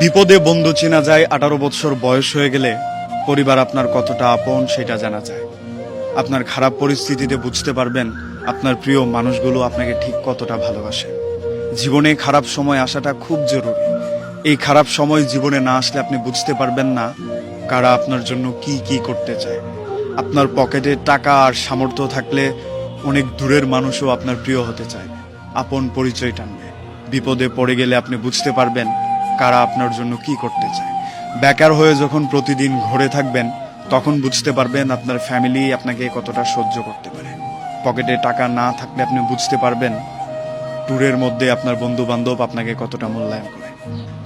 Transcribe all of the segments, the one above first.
বিপদে বন্ধু চেনা যায়, আঠারো বছর বয়স হয়ে গেলে পরিবার আপনার কতটা আপন সেটা জানা যায়। আপনার খারাপ পরিস্থিতিতে বুঝতে পারবেন আপনার প্রিয় মানুষগুলো আপনাকে ঠিক কতটা ভালোবাসে। জীবনে খারাপ সময় আসাটা খুব জরুরি। এই খারাপ সময় জীবনে না আসলে আপনি বুঝতে পারবেন না কারা আপনার জন্য কি কি করতে চায়। আপনার পকেটে টাকা আর সামর্থ্য থাকলে অনেক দূরের মানুষও আপনার প্রিয় হতে চায়। আপন পরিচয় টানবে। বিপদে পড়ে গেলে আপনি বুঝতে পারবেন কারা আপনার জন্য কি করতে চায়? বেকার হয়ে যখন প্রতিদিন ঘরে থাকবেন, তখন বুঝতে পারবেন আপনার ফ্যামিলি আপনাকে কতটা সহ্য করতে পারে। পকেটে টাকা না থাকলে আপনি বুঝতে পারবেন ট্যুরের মধ্যে আপনার বন্ধু বান্ধব আপনাকে কতটা মূল্যায়ন করে।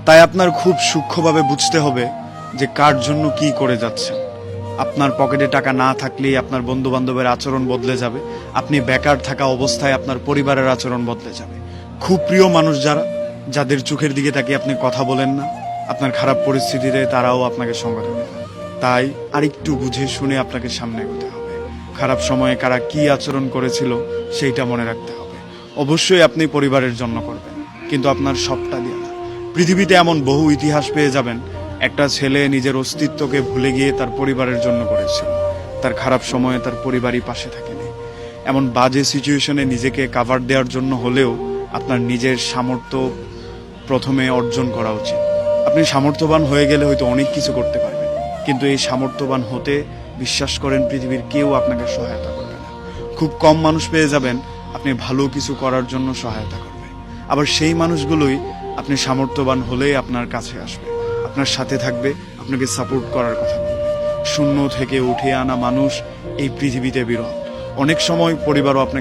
তাই আপনার খুব সূক্ষ্মভাবে বুঝতে হবে যে কার জন্য কি করে যাচ্ছেন। আপনার পকেটে টাকা না থাকলেই আপনার বন্ধু বান্ধবের আচরণ বদলে যাবে। আপনি বেকার থাকা অবস্থায় আপনার পরিবারের আচরণ বদলে যাবে। খুব প্রিয় মানুষ যারা যাদের চোখের দিকে তাকিয়ে আপনি কথা বলেন না, আপনার খারাপ পরিস্থিতিতে তারাও আপনাকে সঙ্গ দেবে। তাই আরেকটু বুঝে শুনে আপনাকে সামনে এগোতে হবে। খারাপ সময়ে কারা কি আচরণ করেছিল, সেইটা মনে রাখতে হবে। অবশ্যই আপনি পরিবারের জন্য করবেন, কিন্তু আপনার সবটা দিয়ে না। পৃথিবীতে এমন বহু ইতিহাস পেয়ে যাবেন, একটা ছেলে নিজের অস্তিত্বকে ভুলে গিয়ে তার পরিবারের জন্য করেছিল। তার খারাপ সময়ে তার পরিবারই পাশে থাকেনি। এমন বাজে সিচুয়েশনে নিজেকে কাভার দেওয়ার জন্য হলেও আপনার নিজের সামর্থ্য প্রথমে অর্জন করা উচিত। আপনি সামর্থ্যবান হয়ে গেলে হয়তো অনেক কিছু করতে পারবেন, কিন্তু এই সামর্থ্যবান হতে বিশ্বাস করেন পৃথিবীর কেউ আপনাকে সহায়তা করবে না। খুব কম মানুষ পেয়ে যাবেন, আপনি ভালো কিছু করার জন্য সহায়তা করবে। আবার সেই মানুষগুলোই আপনি সামর্থ্যবান হলেই আপনার কাছে আসবে, আপনার সাথে থাকবে, আপনাকে সাপোর্ট করার কথা বলবে। শূন্য থেকে উঠে আনা মানুষ এই পৃথিবীতে বিরল। অনেক সময় পরিবারও আপনাকে